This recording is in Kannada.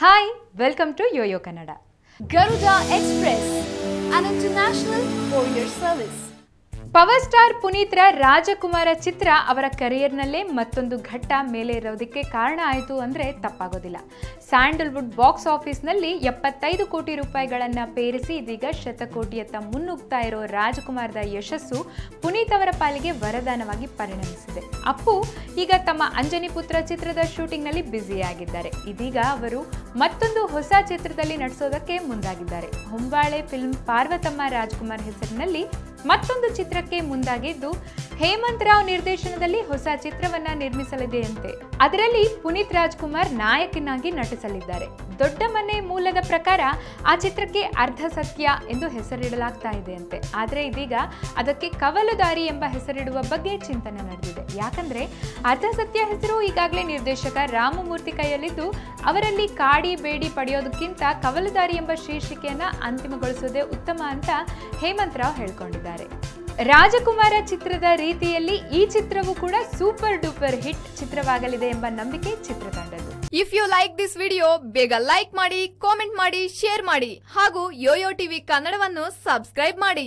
Hi welcome to YoYo Kannada Garuda express an international courier service power star ಪುನೀತ್ರ Rajakumara ಚಿತ್ರ ಅವರ ಕರಿಯರ್ನಲ್ಲೇ ಮತ್ತೊಂದು ಘಟ್ಟ ಮೇಲೆ ಇರೋದಕ್ಕೆ ಕಾರಣ ಆಯಿತು ಅಂದರೆ ತಪ್ಪಾಗೋದಿಲ್ಲ. ಸ್ಯಾಂಡಲ್ವುಡ್ ಬಾಕ್ಸ್ ಆಫೀಸ್ನಲ್ಲಿ ಎಪ್ಪತ್ತೈದು ಕೋಟಿ ರೂಪಾಯಿಗಳನ್ನು ಪೇರಿಸಿ ಇದೀಗ ಶತಕೋಟಿಯತ್ತ ಮುನ್ನುಗ್ತಾ ಇರೋ ರಾಜಕುಮಾರದ ಯಶಸ್ಸು ಪುನೀತ್ ಅವರ ಪಾಲಿಗೆ ವರದಾನವಾಗಿ ಪರಿಣಮಿಸಿದೆ. ಅಪ್ಪು ಈಗ ತಮ್ಮ ಅಂಜನಿ ಪುತ್ರ ಚಿತ್ರದ ಶೂಟಿಂಗ್ನಲ್ಲಿ ಬ್ಯುಸಿಯಾಗಿದ್ದಾರೆ. ಇದೀಗ ಅವರು ಮತ್ತೊಂದು ಹೊಸ ಚಿತ್ರದಲ್ಲಿ ನಟಿಸೋದಕ್ಕೆ ಮುಂದಾಗಿದ್ದಾರೆ. ಹೊಂಬಾಳೆ ಫಿಲ್ಮ್ ಪಾರ್ವತಮ್ಮ ರಾಜ್ಕುಮಾರ್ ಹೆಸರಿನಲ್ಲಿ ಮತ್ತೊಂದು ಚಿತ್ರಕ್ಕೆ ಮುಂದಾಗಿದ್ದು ಹೇಮಂತ್ ರಾವ್ ನಿರ್ದೇಶನದಲ್ಲಿ ಹೊಸ ಚಿತ್ರವನ್ನ ನಿರ್ಮಿಸಲಿದೆಯಂತೆ. ಅದರಲ್ಲಿ ಪುನೀತ್ ರಾಜ್ಕುಮಾರ್ ನಾಯಕನಾಗಿ ನಟಿಸಲಿದ್ದಾರೆ. ದೊಡ್ಡ ಮನೆ ಮೂಲದ ಪ್ರಕಾರ ಆ ಚಿತ್ರಕ್ಕೆ ಅರ್ಧ ಸತ್ಯ ಎಂದು ಹೆಸರಿಡಲಾಗ್ತಾ ಇದೆಯಂತೆ. ಆದರೆ ಇದೀಗ ಅದಕ್ಕೆ ಕವಲುದಾರಿ ಎಂಬ ಹೆಸರಿಡುವ ಬಗ್ಗೆ ಚಿಂತನೆ ನಡೆದಿದೆ. ಯಾಕಂದ್ರೆ ಅರ್ಧ ಸತ್ಯ ಹೆಸರು ಈಗಾಗಲೇ ನಿರ್ದೇಶಕ ರಾಮಮೂರ್ತಿ ಕೈಯಲ್ಲಿದ್ದು, ಅವರಲ್ಲಿ ಕಾಡಿ ಬೇಡಿ ಪಡೆಯೋದಕ್ಕಿಂತ ಕವಲುದಾರಿ ಎಂಬ ಶೀರ್ಷಿಕೆಯನ್ನ ಅಂತಿಮಗೊಳಿಸೋದೇ ಉತ್ತಮ ಅಂತ ಹೇಮಂತ್ ರಾವ್ ಹೇಳ್ಕೊಂಡಿದ್ದಾರೆ. ರಾಜಕುಮಾರ ಚಿತ್ರದ ರೀತಿಯಲ್ಲಿ ಈ ಚಿತ್ರವು ಕೂಡ ಸೂಪರ್ ಡೂಪರ್ ಹಿಟ್ ಚಿತ್ರವಾಗಲಿದೆ ಎಂಬ ನಂಬಿಕೆ ಚಿತ್ರತಂಡದ್ದು. If you like this video ಬೇಗ ಲೈಕ್ ಮಾಡಿ ಕಾಮೆಂಟ್ ಮಾಡಿ ಶೇರ್ ಮಾಡಿ ಹಾಗೂ ಯೋಯೋ ಟಿವಿ ಕನ್ನಡವನ್ನು ಸಬ್ಸ್ಕ್ರೈಬ್ ಮಾಡಿ.